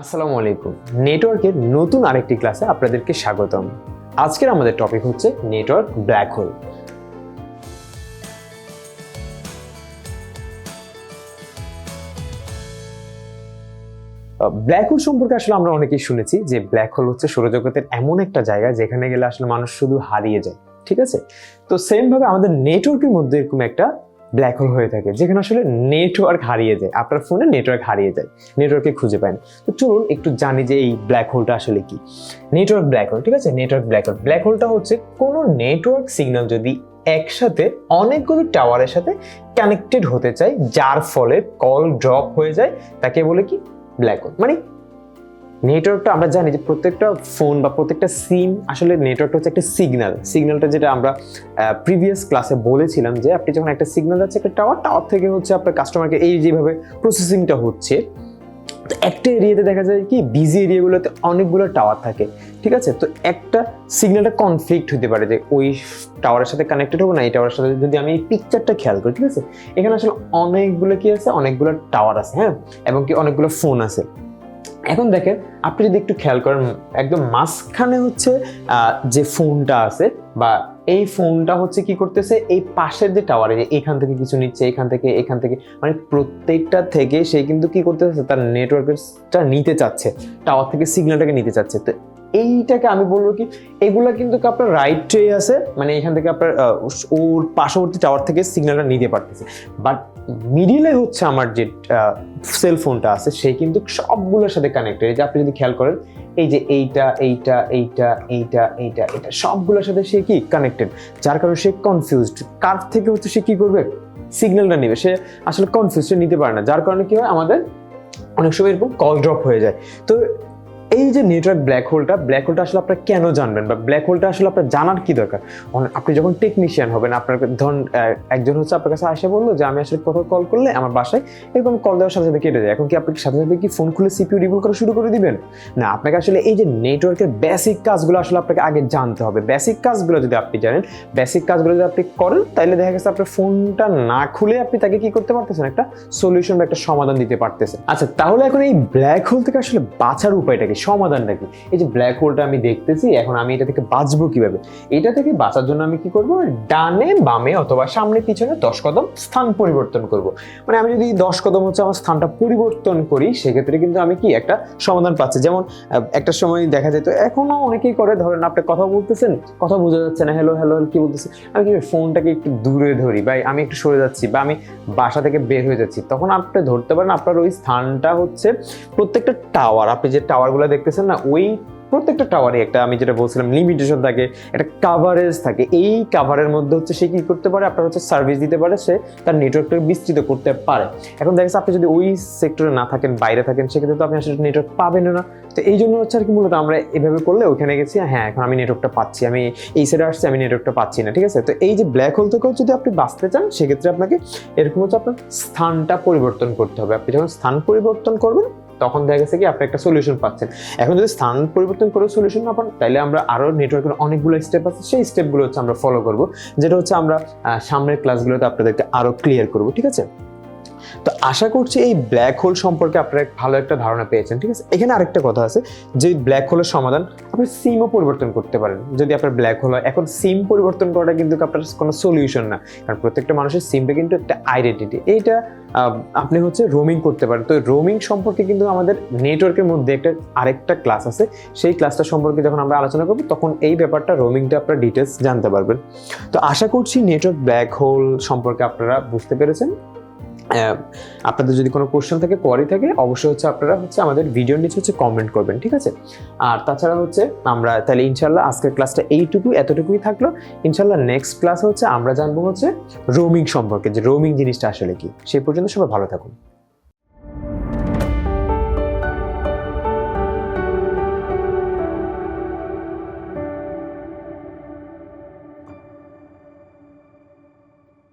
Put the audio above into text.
আসসালামু আলাইকুম। নেটওয়ার্কের নতুন আরেকটি ক্লাসে আপনাদেরকে স্বাগতম। আজকের আমাদের টপিক হচ্ছে network black hole. Black hole সম্পর্কে আসলে আমরা অনেকেই শুনেছি যে ব্ল্যাক হোল হচ্ছে সৌরজগতের এমন একটা জায়গা যেখানে গেলে আসলে মানুষ শুধু হারিয়ে যায়, ঠিক আছে? তো সেম ভাবে আমাদের নেটওয়ার্কের মধ্যে এরকম একটা ব্ল্যাক হোল হয়ে থাকে, যেখানে আসলে নেটওয়ার্ক হারিয়ে যায়। আপনার ফোনে নেটওয়ার্ক হারিয়ে যায় নেটওয়ার্কে খুঁজে পায় না। তো চলুন একটু জানি যে এই ব্ল্যাক হোলটা আসলে কি। নেটওয়ার্ক ব্ল্যাক হোল ঠিক আছে? নেটওয়ার্ক ব্ল্যাক হোল ব্ল্যাক হোলটা হচ্ছে কোনো নেটওয়ার্ক সিগন্যাল যদি একসাথে অনেকগুলো টাওয়ারের সাথে কানেক্টেড হতে চায়, যার ফলে কল ড্রপ হয়ে যায়, তাকে বলে কি? ব্ল্যাক হোল মানে নেটওয়ার্কটা আমরা জানি যে প্রত্যেকটা ফোন বা প্রত্যেকটা সিম আসলে নেটওয়ার্কটা হচ্ছে একটা সিগন্যাল। সিগন্যালটা যেটা আমরা প্রিভিয়াস ক্লাসে বলেছিলাম যে আপনি যখন একটা সিগন্যাল যাচ্ছে একটা টাওয়ার টাওয়ার থেকে হচ্ছে আপনার কাস্টমারকে এই যেভাবে প্রসেসিংটা হচ্ছে, তো একটা এরিয়াতে দেখা যায় কি বিজি এরিয়াগুলোতে অনেকগুলো টাওয়ার থাকে, ঠিক আছে? তো একটা সিগন্যালটা কনফ্লিক্ট হতে পারে যে ওই টাওয়ারের সাথে কানেক্টেড হবে না, এই টাওয়ারের সাথে যদি আমি এই পিকচারটা খেয়াল করি, ঠিক আছে? এখানে আসলে অনেকগুলো কি আছে? অনেকগুলো টাওয়ার আছে হ্যাঁ? এবং কি অনেকগুলো ফোন আছে। এখন দেখেন, আপনি যদি একটু খেয়াল করেন, একদম মাঝখানে হচ্ছে যে ফোনটা আছে বা এই ফোনটা হচ্ছে কি করতেছে, এই পাশের যে টাওয়ারে যে এখান থেকে কিছু নিচ্ছে, এখান থেকে এখান থেকে মানে প্রত্যেকটা থেকে সে কিন্তু কি করতেছে, তার নেটওয়ার্কটা নিতে চাচ্ছে টাওয়ার থেকে সিগন্যালটাকে নিতে চাচ্ছে। তো এইটাকে আমি বলব কি, এগুলা কিন্তু আপনার রাইট ট্রে আছে মানে এখান থেকে আপনার ওর পার্শ্ববর্তী টাওয়ার থেকে সিগন্যালটা নিতে পারতেছে। বাট মিডিলে হচ্ছে আমার যে সেল ফোনটা আছে, সে কিন্তু সবগুলোর সাথে কানেক্টেড এই যে আপনি যদি খেয়াল করেন, এই যে এইটা এইটা এইটা এইটা এইটা, এটা সবগুলোর সাথে সে কি কানেক্টেড যার কারণে সে কনফিউজড কার থেকে হচ্ছে সে কি করবে? সিগন্যালটা নেবে। সে আসলে কনফিউজ সে নিতে পারে না। যার কারণে কি হয়? আমাদের অনেক সময় এরকম কল ড্রপ হয়ে যায়। তো এই যে নেটওয়ার্ক ব্ল্যাক হোলটা ব্ল্যাক হোলটা আসলে আপনারা কেন জানবেন? বা ব্ল্যাক হোলটা আসলে আপনার জানার কি দরকার? আপনি যখন টেকনিশিয়ান হবেন, আপনার ধরুন একজন হচ্ছে আপনার কাছে আসে বলল যে, আমি আসলে কোথাও কল করলে আমার বাসায় এরকম কল দেওয়ার সাথে সাথে কেটে যায়। এখন কি আপনি সাথে সাথে কি ফোন খুলে সিপিউ রিভুল করা শুরু করে দিবেন? না, আপনাকে আসলে এই যে নেটওয়ার্কের বেসিক কাজগুলো আসলে আপনাকে আগে জানতে হবে। বেসিক কাজগুলো যদি আপনি জানেন বেসিক কাজগুলো যদি আপনি করেন তাহলে দেখা গেছে আপনার ফোনটা না খুলে আপনি তাকে কি করতে পারতেছেন? একটা সলিউশন বা একটা সমাধান দিতে পারতেছেন। আচ্ছা তাহলে এখন এই ব্ল্যাক হোল থেকে আসলে বাঁচার উপায়টা কি? সমাধানটা কি? এই যে ব্ল্যাক হোলটা আমি দেখতেছি, এখন আমি এটা থেকে বাঁচবো কীভাবে? এটা থেকে বাঁচার জন্য আমি কি করব? ডানে, বামে অথবা সামনে, পিছনে দশ কদম স্থান পরিবর্তন করব। মানে আমি যদি দশ কদম হচ্ছে আমার স্থানটা পরিবর্তন করি, সেক্ষেত্রে কিন্তু আমি কি একটা সমাধান পাচ্ছি। যেমন একটা সময় দেখা যেত, এখনও অনেকেই করে, ধরেন আপনি কথা বলতেছেন, কথা বোঝা যাচ্ছে না হ্যালো হ্যালো কি বলতেছে? আমি কি ফোনটাকে একটু দূরে ধরি বা আমি একটু সরে যাচ্ছি বা আমি বাসা থেকে বের হয়ে যাচ্ছি। তখন আপনি ধরতে পারেন আপনার ওই স্থানটা হচ্ছে প্রত্যেকটা টাওয়ার আপনি যে টাওয়ারগুলো দেখতেছেন না? ওই প্রত্যেকটা টাওয়ারে একটা, আমি যেটা বলছিলাম লিমিটেশন থাকে, একটা কাভারেজ থাকে। এই কাভারের মধ্যে হচ্ছে সে কি করতে পারে? আপনার হচ্ছে সার্ভিস দিতে পারে, সে তার নেটওয়ার্কটা বিস্তৃত করতে পারে। এখন দেখা আপনি যদি ওই সেক্টরে না থাকেন, বাইরে থাকেন, সেক্ষেত্রে তো আপনি আসলে নেটওয়ার্ক পাবেন না। তো এই জন্য হচ্ছে আর কি মূলত আমরা এভাবে করলে ওখানে গেছি হ্যাঁ এখন আমি নেটওয়ার্কটা পাচ্ছি, আমি এই সাইডে আসছি, আমি নেটওয়ার্কটা পাচ্ছি না। ঠিক আছে? তো এই যে ব্ল্যাক হোল থেকেও যদি আপনি বাঁচতে চান, সেক্ষেত্রে আপনাকে এরকম হচ্ছে আপনার স্থানটা পরিবর্তন করতে হবে। আপনি যখন স্থান পরিবর্তন করবেন তখন দেখা গেছে কি, আপনি একটা সলিউশন পাচ্ছেন। এখন যদি স্থান পরিবর্তন করে সলিউশন না পান তাহলে আমরা আরও নেটওয়ার্কের অনেকগুলো স্টেপ আছে, সেই স্টেপগুলো হচ্ছে আমরা ফলো করব। যেটা হচ্ছে আমরা সামনের ক্লাসগুলোতে আপনাদেরকে আরও ক্লিয়ার করব, ঠিক আছে? তো আশা করছি এই ব্ল্যাক হোল সম্পর্কে আপনারা ভালো একটা ধারণা পেয়েছেন, ঠিক আছে? এখানে আরেকটা কথা আছে যে ব্ল্যাক হোলের সমাধান আপনি সিমও পরিবর্তন করতে পারেন। যদি আপনার ব্ল্যাক হোল হয়, এখন সিম পরিবর্তন করাটা কিন্তু আপনার কোনো সলিউশন না। কারণ প্রত্যেকটা মানুষের সিমটা কিন্তু একটা আইডেন্টিটি এইটা আপনি হচ্ছে রোমিং করতে পারেন। তো রোমিং সম্পর্কে কিন্তু আমাদের নেটওয়ার্কের মধ্যে একটা আরেকটা ক্লাস আছে। সেই ক্লাসটা সম্পর্কে যখন আমরা আলোচনা করব, তখন এই ব্যাপারটা রোমিংটা আপনার ডিটেলস জানতে পারবেন। তো আশা করছি নেটওয়ার্ক ব্ল্যাক হোল সম্পর্কে আপনারা বুঝতে পেরেছেন। আপনাদের যদি কোনো কোয়েশ্চেন থাকে পরে থাকে, অবশ্যই হচ্ছে আপনারা হচ্ছে আমাদের ভিডিওর নিচে হচ্ছে কমেন্ট করবেন, ঠিক আছে? আর তাছাড়া হচ্ছে আমরা তাহলে ইনশাল্লাহ আজকের ক্লাসটা এইটুকু, এতটুকুই থাকল। ইনশাল্লাহ নেক্সট ক্লাস হচ্ছে আমরা জানব হচ্ছে রোমিং সম্পর্কে, যে রোমিং জিনিসটা আসলে কি। সেই পর্যন্ত সবাই ভালো থাকুন।